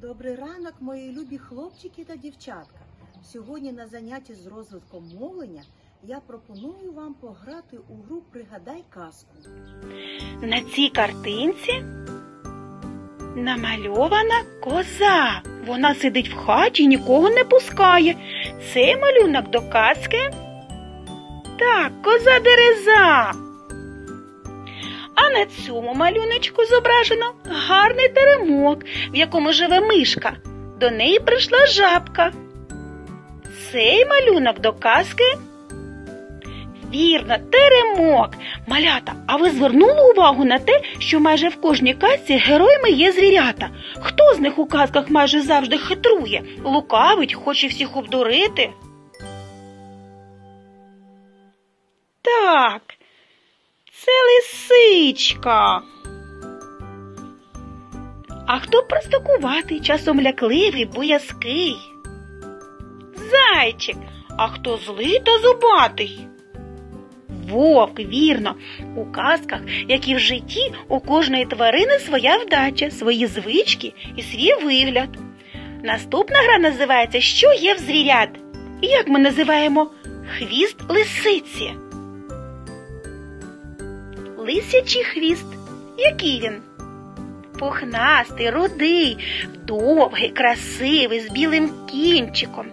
Добрий ранок, мої любі хлопчики та дівчатка. Сьогодні на занятті з розвитком мовлення я пропоную вам пограти у гру Пригадай казку. На цій картинці намальована коза. Вона сидить в хаті і нікого не пускає. Цей малюнок до казки. Так, коза дереза. А на цьому малюночку зображено гарний теремок, в якому живе мишка. До неї прийшла жабка. Цей малюнок до казки. Вірно, теремок. Малята, а ви звернули увагу на те, що майже в кожній казці героями є звірята? Хто з них у казках майже завжди хитрує, лукавить, хоче всіх обдурити? Так, це лисичка. А хто простокуватий, часом лякливий, боязкий? Зайчик. А хто злий та зубатий? Вовк, вірно, у казках, як і в житті, у кожної тварини своя вдача, свої звички і свій вигляд. Наступна гра називається Що є в звірят? І як ми називаємо хвіст лисиці? Лисячий хвіст. Який він? Пухнастий, рудий, довгий, красивий, з білим кінчиком.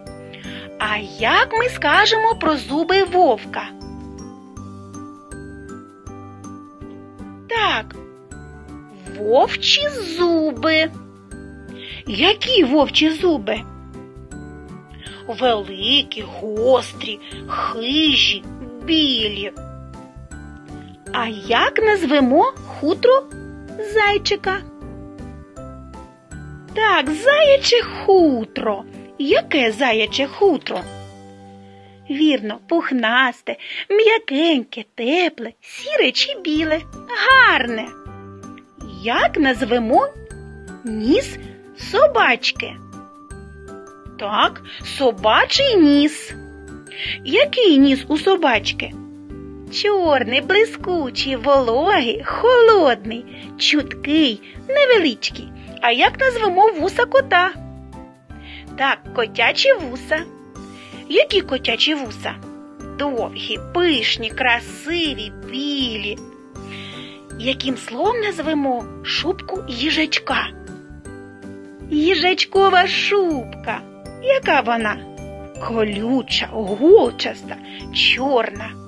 А як ми скажемо про зуби вовка? Так, вовчі зуби. Які вовчі зуби? Великі, гострі, хижі, білі. А як назвемо хутро зайчика? Так, заяче хутро. Яке заяче хутро? Вірно, пухнасте, м'якеньке, тепле, сіре чи біле, гарне. Як назвемо ніс собачки? Так, собачий ніс. Який ніс у собачки? Чорний, блискучий, вологий, холодний, чуткий, невеличкий. А як назвемо вуса кота? Так, котячі вуса. Які котячі вуса? Довгі, пишні, красиві, білі. Яким словом назвемо шубку їжачка? Їжачкова шубка. Яка вона? Колюча, голчаста, чорна.